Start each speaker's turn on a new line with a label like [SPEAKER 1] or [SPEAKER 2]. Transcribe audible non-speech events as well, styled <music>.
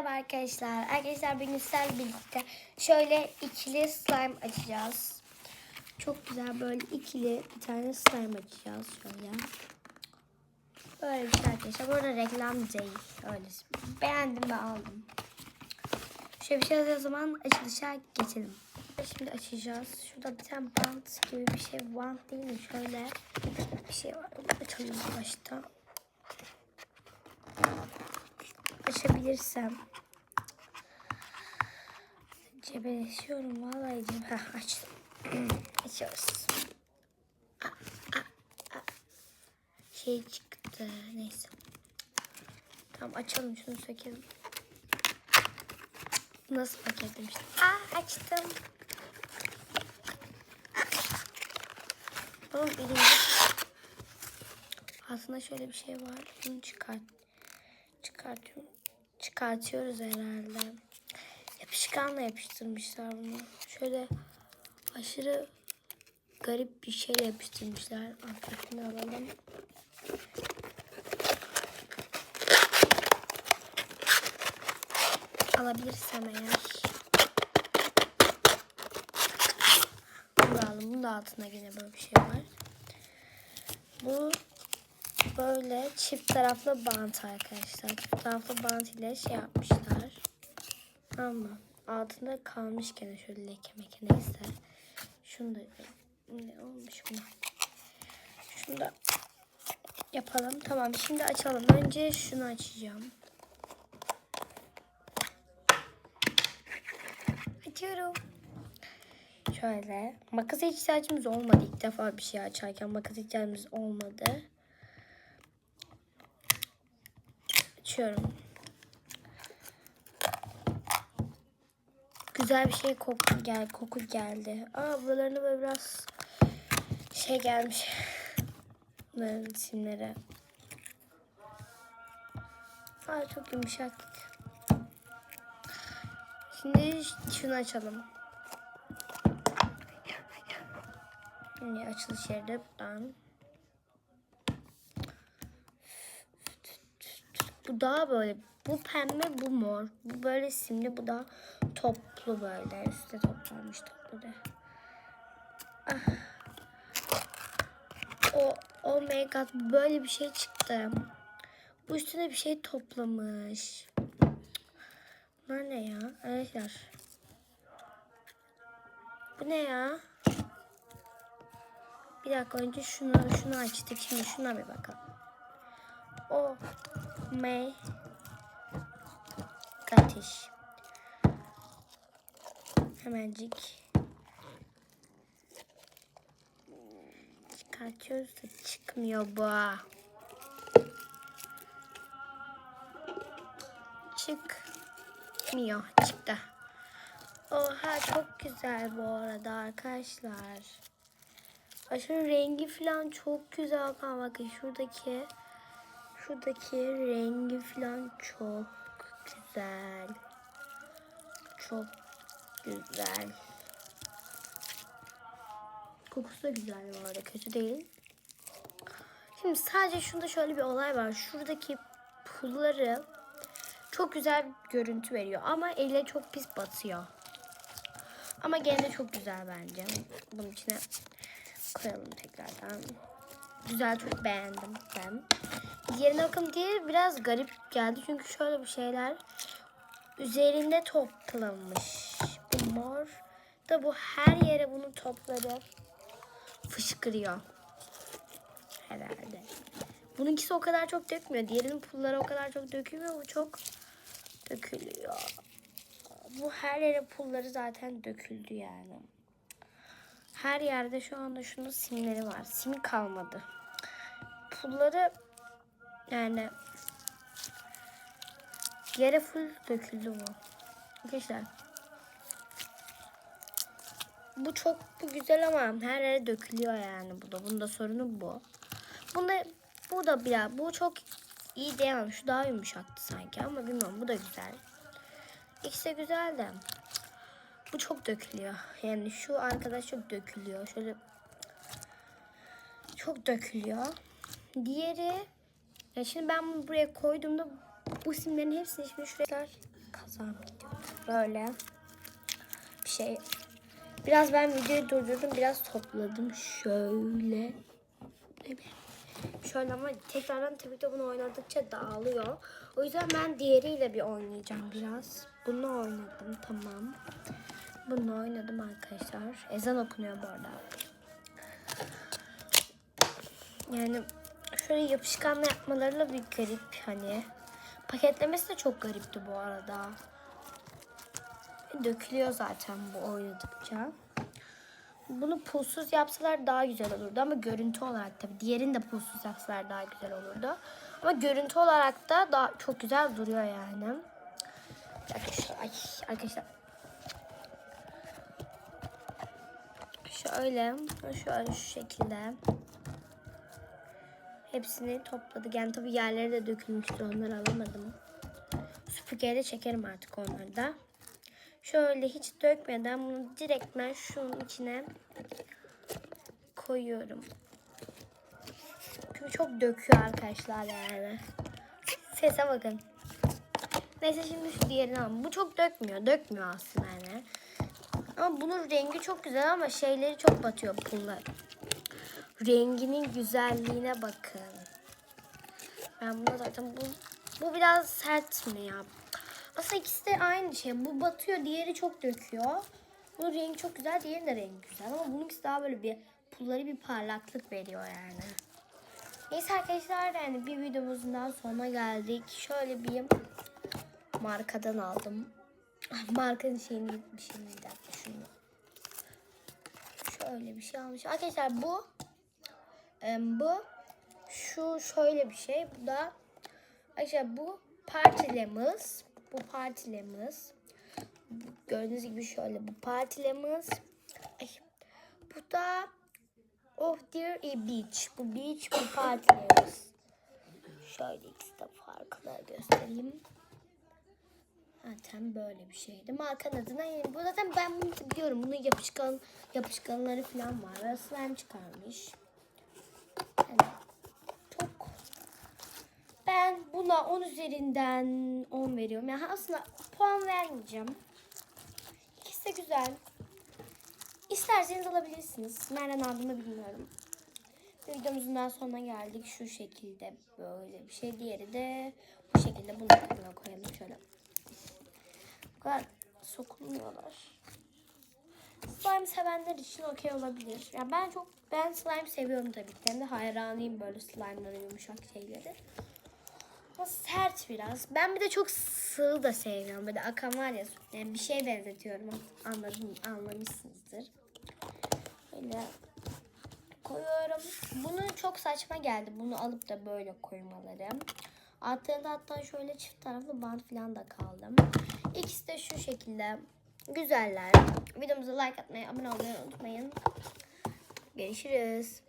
[SPEAKER 1] Merhaba arkadaşlar. Arkadaşlar bugün sizlerle birlikte şöyle ikili slime açacağız. Çok güzel böyle ikili bir tane slime açacağız şöyle. Böyle bir şey arkadaşlar. Bu arada reklam değil. Öyle. Beğendim ve aldım. Şöyle bir şey o zaman açılışa geçelim. Şimdi açacağız. Şurada bir tane bant gibi bir şey. Bant değil mi? Şöyle bir şey var. Açalım başta. Açabilirsem. Cebeleşiyorum vallahi cebe. Heh, açtım. <clears throat> Açıyoruz. Şey çıktı. Neyse. Tamam açalım şunu sökelim. Nasıl paketlemiştim? Aa açtım. Bunun birinci aslında şöyle bir şey var. Bunu çıkart çıkartıyorum. Çıkartıyoruz herhalde. Yapışkanla yapıştırmışlar bunu. Şöyle aşırı garip bir şey yapıştırmışlar. Alttakini alalım. Alabilirsem eğer. Bunu da alalım. Bunun da altında yine böyle bir şey var. Bu böyle çift taraflı bant arkadaşlar. Çift taraflı bant ile şey yapmışlar. Ama altında kalmış gene şöyle leke meke neyse. Şunu da ne olmuş buna. Şunu da yapalım. Tamam şimdi açalım. Önce şunu açacağım. Açıyorum. Şöyle. Makas ihtiyacımız olmadı. İlk defa bir şey açarken makas ihtiyacımız olmadı. Açıyorum. Güzel bir şey koku gel koku geldi. Aa buralarına böyle biraz şey gelmiş. Bunların simleri. Aa çok yumuşak. Şimdi şunu açalım. Şimdi açılış yeri de buradan. Bu daha böyle bu pembe bu mor. Bu böyle simli bu da toplu böyle. Üstte toplanmış toplu da. Ah. O oh my god böyle bir şey çıktı. Bu üstüne bir şey toplamış. Bunlar ne ya? Arkadaşlar. Bu ne ya? Bir dakika önce şunu şunu açtık. Şimdi şuna bir bakalım. O my gotiş. Hemencik. Çıkartıyoruz da çıkmıyor bu. Çıkmıyor. Çıktı. Oha çok güzel bu arada arkadaşlar. Aşırı rengi falan çok güzel. Bakın bakın şuradaki şuradaki rengi falan çok güzel. Çok güzel. Kokusu da güzel bu arada. Kötü değil. Şimdi sadece şunda şöyle bir olay var. Şuradaki pulları çok güzel görüntü veriyor. Ama elle çok pis batıyor. Ama gene de çok güzel bence. Bunun içine koyalım tekrardan. Güzel çok beğendim ben. Diğerine bakın diye biraz garip geldi. Çünkü şöyle bir şeyler üzerinde toplamış. Mor da bu her yere bunu topladı. Fışkırıyor. Herhalde. Bununkisi o kadar çok dökmüyor. Diğerinin pulları o kadar çok dökülmüyor. Bu çok dökülüyor. Bu her yere pulları zaten döküldü yani. Her yerde şu anda şunun simleri var. Simi kalmadı. Pulları yani yere full döküldü bu. Arkadaşlar bu çok bu güzel ama her yere dökülüyor yani bu da. Bunda sorunu bu. Bunda bu da biraz bu çok iyi diyemem. Şu daha yumuşaktı sanki ama bilmiyorum bu da güzel. İkisi de güzel de. Bu çok dökülüyor. Yani şu arkadaş çok dökülüyor. Şöyle çok dökülüyor. Diğeri ya şimdi ben bunu buraya koyduğumda bu simlerin hepsini şimdi şuraya kazam gidiyor. Böyle bir şey. Biraz ben videoyu durdurdum. Biraz topladım. Şöyle. Şöyle ama tekrardan tabii ki bunu oynadıkça dağılıyor. O yüzden ben diğeriyle bir oynayacağım biraz. Bunu oynadım tamam. Bunu oynadım arkadaşlar. Ezan okunuyor bu arada. Yani şöyle yapışkanla yapmalarıyla bir garip hani. Paketlemesi de çok garipti bu arada. Dökülüyor zaten bu oynadıkça. Bunu pulsuz yapsalar daha güzel olurdu ama görüntü olarak tabii diğerini de pulsuz yapsalar daha güzel olurdu. Ama görüntü olarak da daha çok güzel duruyor yani. Arkadaşlar, arkadaşlar. Şöyle, şöyle şu şekilde. Hepsini topladık. Yani tabii yerleri de dökülmüştü. Onları alamadım. Süpürgeyle çekerim artık onları da. Şöyle hiç dökmeden bunu direkt ben şunun içine koyuyorum. Çünkü çok döküyor arkadaşlar yani. Sese bakın. Neyse şimdi şu diğerini alalım. Bu çok dökmüyor. Dökmüyor aslında yani. Ama bunun rengi çok güzel ama şeyleri çok batıyor pullar. Renginin güzelliğine bakın. Ben buna zaten bu bu biraz sert mi ya? Aslında ikisi de aynı şey. Bu batıyor, diğeri çok döküyor. Bunun rengi çok güzel, diğerinin de rengi güzel. Ama bununkisi daha böyle bir pulları bir parlaklık veriyor yani. Neyse arkadaşlar yani bir videomuzun daha sonuna geldik. Şöyle bir markadan aldım. Markanın şeyini şey bir dakika şunu. Şöyle bir şey almış. Arkadaşlar bu bu şu şöyle bir şey. Bu da arkadaşlar bu partilemiz. Bu partilemiz. Gördüğünüz gibi şöyle bu partilemiz. Ay, bu da Oh dear a beach. Bu beach bu partilemiz. Şöyle ikisi de farklı göstereyim. Zaten böyle bir şeydi. Markanın adına yani bu zaten ben bunu biliyorum. Bunun yapışkan yapışkanları falan var. Slime çıkarmış. Çok ben buna 10 üzerinden 10 veriyorum. Yani aslında puan vermeyeceğim. İkisi de güzel. İsterseniz alabilirsiniz. Nereden aldığımı bilmiyorum. Videomuzun daha sonuna geldik. Şu şekilde böyle bir şey. Diğeri de bu şekilde. Bunu da koyalım şöyle. Bu kadar sokulmuyorlar. Slime sevenler için okey olabilir. Ya ben çok ben slime seviyorum tabii ki. Ben de hayranıyım böyle slime'lara yumuşak şeyleri. Ama sert biraz. Ben bir de çok sığ da sevmiyorum. Böyle akan var ya yani bir şey benzetiyorum. Anladım, anlamışsınızdır. Böyle koyuyorum. Bunu çok saçma geldi. Bunu alıp da böyle koymaları. Altında hatta şöyle çift taraflı bant falan da kaldım. İkisi de şu şekilde güzeller. Videomuza like atmayı, abone olmayı unutmayın. Görüşürüz.